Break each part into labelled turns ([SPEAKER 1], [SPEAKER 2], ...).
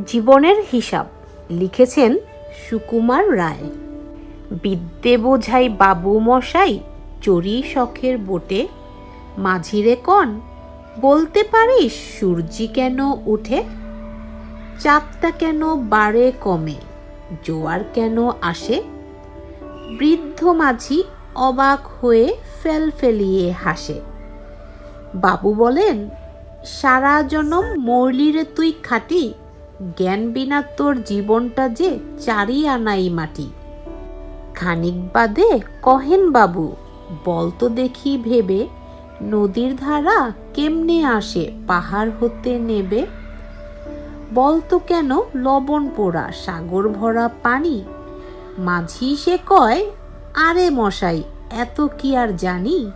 [SPEAKER 1] জীবনের হিসাব লিখেছেন সুকুমার রায়। বিদ্যে বোঝাই বাবু মশাই, চড়ি শখের বোটে। মাঝিরে কন, বলতে পারিস সূর্যি কেন উঠে? চাঁদটা কেন বাড়ে কমে, জোয়ার কেন আসে? বৃদ্ধ মাঝি অবাক হয়ে ফেল ফেলিয়ে হাসে। বাবু বলেন, সারা জনম মরলিরে তুই খাটি জ্ঞান বিনা তোর জীবনটা যে চারি আনাই মাটি। খানিক বাদে কহেন বাবু বলতো দেখি ভেবে, নদীর ধারা কেমনে আসে, পাহাড় হতে নেবে? বলতো কেন লবণ পোড়া, সাগর ভরা পানি? মাঝি সে কয়, আরে মশাই, এত কি আর জানি?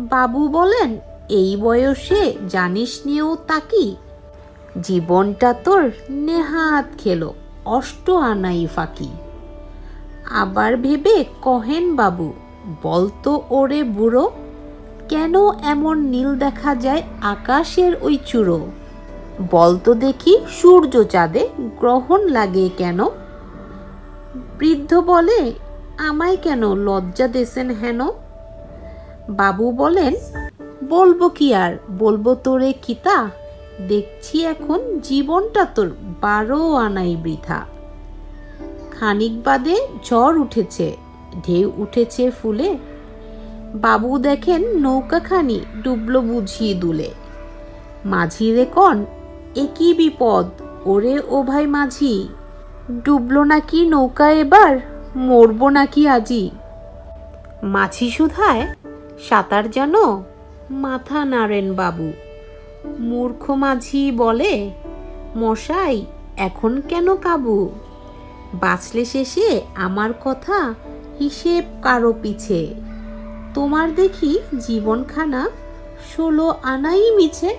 [SPEAKER 1] বাবু বলেন, এই বয়সে জানিস নিয়েও তাকি জীবনটা তোর নেহাত খেলো, অষ্ট আনাই ফাঁকি। আবার ভেবে কহেন বাবু বলতো ওরে বুড়ো, কেন এমন নীল দেখা যায় আকাশের ওই চূড়ো? বলতো দেখি সূর্য চাঁদে গ্রহণ লাগে কেন? বৃদ্ধ বলে, আমায় কেন লজ্জা দেশেন হেন? বাবু বলেন, বলব কি আর, বলব তোরে কিতা দেখছি এখন জীবনটা তোর বারো আনাই বৃথা। খানিক বাদে ঝড় উঠেছে, ঢেউ উঠেছে ফুলে। বাবু দেখেন নৌকাখানি ডুবলো বুঝিয়ে দুলে। মাঝি রে কন, এ কি বিপদ? ওরে ও ভাই মাঝি, ডুবলো নাকি নৌকা এবার, মরবো নাকি আজি? মাছি শুধায়, সাঁতার জানো? মাথা নাড়েন বাবু। মূর্খ মাঝি বলে, মশাই, এখন কেন কাবু? বাঁচলে শেষে আমার কথা হিসেব কারও পিছে। তোমার দেখি জীবনখানা ষোলো আনাই মিছে।